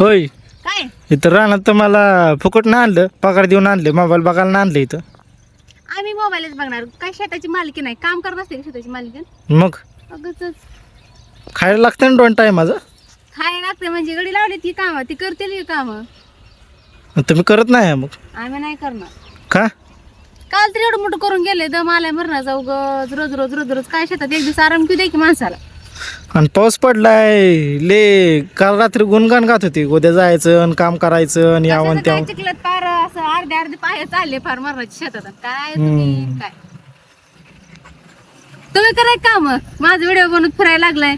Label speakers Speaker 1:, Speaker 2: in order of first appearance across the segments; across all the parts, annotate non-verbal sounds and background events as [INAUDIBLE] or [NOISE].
Speaker 1: होय.
Speaker 2: काय?
Speaker 1: इथं रानात तर मला फुकट नाही आणलं पगार देऊन आणले मोबाईल बघायला नाही आणलं इथं.
Speaker 2: आम्ही मोबाईलच बघणार. काय शेताची मालकी नाही. काम करत असते का शेताची मालकी?
Speaker 1: मग?
Speaker 2: अगच
Speaker 1: खायला लागतं ना दोन टाईम माझं?
Speaker 2: खायला लागते. म्हणजे गडी लावली ती कामं. ती करतील ही कामं?
Speaker 1: तुम्ही करत नाही मग?
Speaker 2: आम्ही नाही करणार.
Speaker 1: का?
Speaker 2: काल तर एवढं मोठं करून गेले. दम आलाय मरणाचा उगच. रोज रोज रोज रोज. काय शेतात एक दिवस आराम किती की माणसाला.
Speaker 1: आणि पाऊस पडलाय. ले काल रात्री गुणगान गात होती. उद्या जायचं आणि काम करायचं आणि यावं आणि त्यावं.
Speaker 2: फार असं अर्धे अर्धे पाय चालले फार मरणाच्या शेतात. काय तुम्ही
Speaker 1: हम्म.
Speaker 2: काय? तुम्ही कराय काम. माझा व्हिडिओ बनवत फिरायला लागलाय.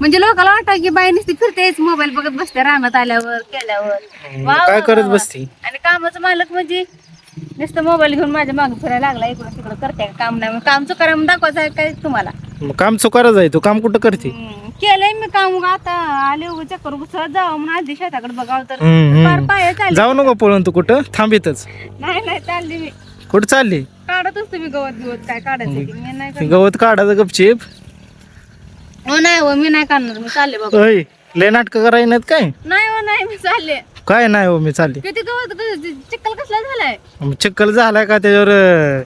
Speaker 2: म्हणजे लोकांना वाटतं की बाई नुसती फिरतेच मोबाईल बघत बसते रानात आल्यावर केल्यावर. वा,
Speaker 1: काय
Speaker 2: वा,
Speaker 1: करत
Speaker 2: वा.
Speaker 1: बसती?
Speaker 2: आणि कामाचं मालक म्हणजे नुसतं मोबाईल घेऊन माझ्या मागे फिरायला लागला इकडं तिकडं करते काम नाही मग काम चुकारा म्हणून दाखवायचं आहे काय तुम्हाला?
Speaker 1: मग काम चुकारच आहे तू काम कुठं करते?
Speaker 2: हम्म, केलंय मी काम आता. आले उगा चक्कर सहज जावं म्हणून आधी शेताकडे बघावं तर.
Speaker 1: हम्म,
Speaker 2: फार
Speaker 1: हम्म.
Speaker 2: पाय चालले.
Speaker 1: जाऊ नको पळून तू कुठं? थांबितच
Speaker 2: नाही नाही चालली मी.
Speaker 1: कुठं चालली?
Speaker 2: काढतच तुम्ही गवत गवत काय काढायचं ते. मी नाही
Speaker 1: ते. गवत काढायचं गपचीप.
Speaker 2: हो नाही हो मी नाही काढणार मी चालले
Speaker 1: होय लय नाटकं करायला नाहीत काय?
Speaker 2: नाही हो नाही मी चालले.
Speaker 1: काय नाही हो मी चालली.
Speaker 2: किती गवत ग- चिखल कसला झालाय?
Speaker 1: मग चिक्कल झालाय का त्याच्यावर अं,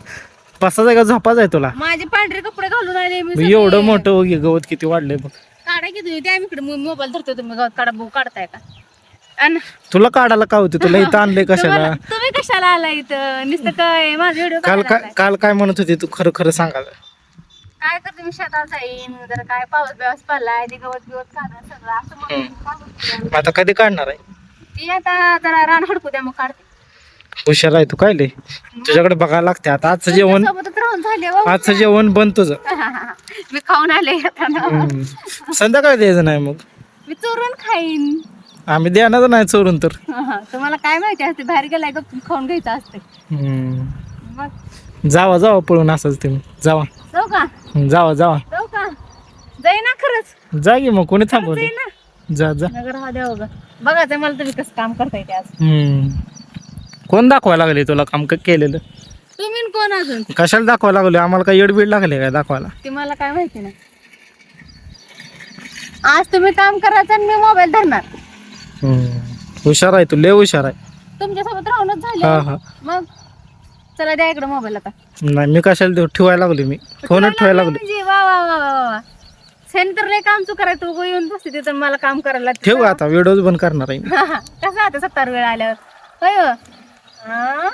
Speaker 1: आहे का? झोपायचं आहे तुला?
Speaker 2: माझे पांढरे कपडे घालून आले मी सगळे.
Speaker 1: एवढं मोठं हो, गवत किती वाढलंय बघ.
Speaker 2: काढा की तुम्ही? त्या इकडे मोबाईल धरतो तुम्ही गवत काढा बघू काढताय का?
Speaker 1: तुला काढायला का होते? तुला इथं आणलंय कशाला?
Speaker 2: तुम्हाला- तुम्ही कशाला आला इथं? नुसतं काय माझा व्हिडिओ
Speaker 1: काल काय काल काय म्हणत होती तू? खरं खरं सांगायला.
Speaker 2: काय करते मी? शेतात जाईन जर काय पाऊस बिवस पडलाय ते गवत बिवत काढा सगळं. असं म्हणून काढते.
Speaker 1: मग आता कधी काढणार आहे?
Speaker 2: ती आता जरा रान हडकू द्या मग काढते.
Speaker 1: हुशार आहे तू काय लय? तुझ्याकडे बघायला लागते. आता आजचं जेवण
Speaker 2: सोबतच राहून झाले हो.
Speaker 1: आजचं जेवण बंद तुझं. [LAUGHS]
Speaker 2: मी खाऊन आले आता ना.
Speaker 1: हम्म. संध्याकाळी द्यायचं नाही मग?
Speaker 2: मी चोरून खाईन.
Speaker 1: आम्ही देणार नाही चोरून तर.
Speaker 2: तुम्हाला काय माहिती असते? बाहेर गेलाय का खाऊन घ्यायचं असते.
Speaker 1: हम्म.
Speaker 2: मग
Speaker 1: जावा जावा पळून असंच तुम्ही जावा.
Speaker 2: जाऊ का?
Speaker 1: हम्म, जावा जावा.
Speaker 2: जाऊ का? जाई ना खरंच.
Speaker 1: जा की मग कोणी
Speaker 2: जाई ना.
Speaker 1: जा जा.
Speaker 2: नगर हा द्या बघा बघायचं मला तुम्ही कसं काम करता येते आज.
Speaker 1: हम्म. कोण दाखवायला लागले तुला काम क- केलेलं?
Speaker 2: तुम्ही न कोण अजून?
Speaker 1: कशाला दाखवायला लागले? आम्हाला काय येडबीड लागले काय दाखवायला?
Speaker 2: ते मला काय माहिती नाही. आज तुम्ही काम करायचं आणि मी मोबाईल धरणार.
Speaker 1: हम्म. हुशार आहे तू लय हुशार आहे.
Speaker 2: तुमच्यासोबत राहूनच
Speaker 1: हा
Speaker 2: झाले.
Speaker 1: हा
Speaker 2: मग चला द्या इकडे मोबाईल आता.
Speaker 1: नाही मी कशाला देऊ? ठेवायला लागलो मी. फोनच ठेवायला लागलो.
Speaker 2: म्हणजे वा वा वा वा वा. सेंटर लय काम चुक करायचं तू येऊन बसते तिथं मला काम करायला लागते.
Speaker 1: ठेवू आता व्हिडिओज बंद करणार आहे मी. [LAUGHS]
Speaker 2: कसं आता सत्तर वेळ आल्यावर? होय हो? हा?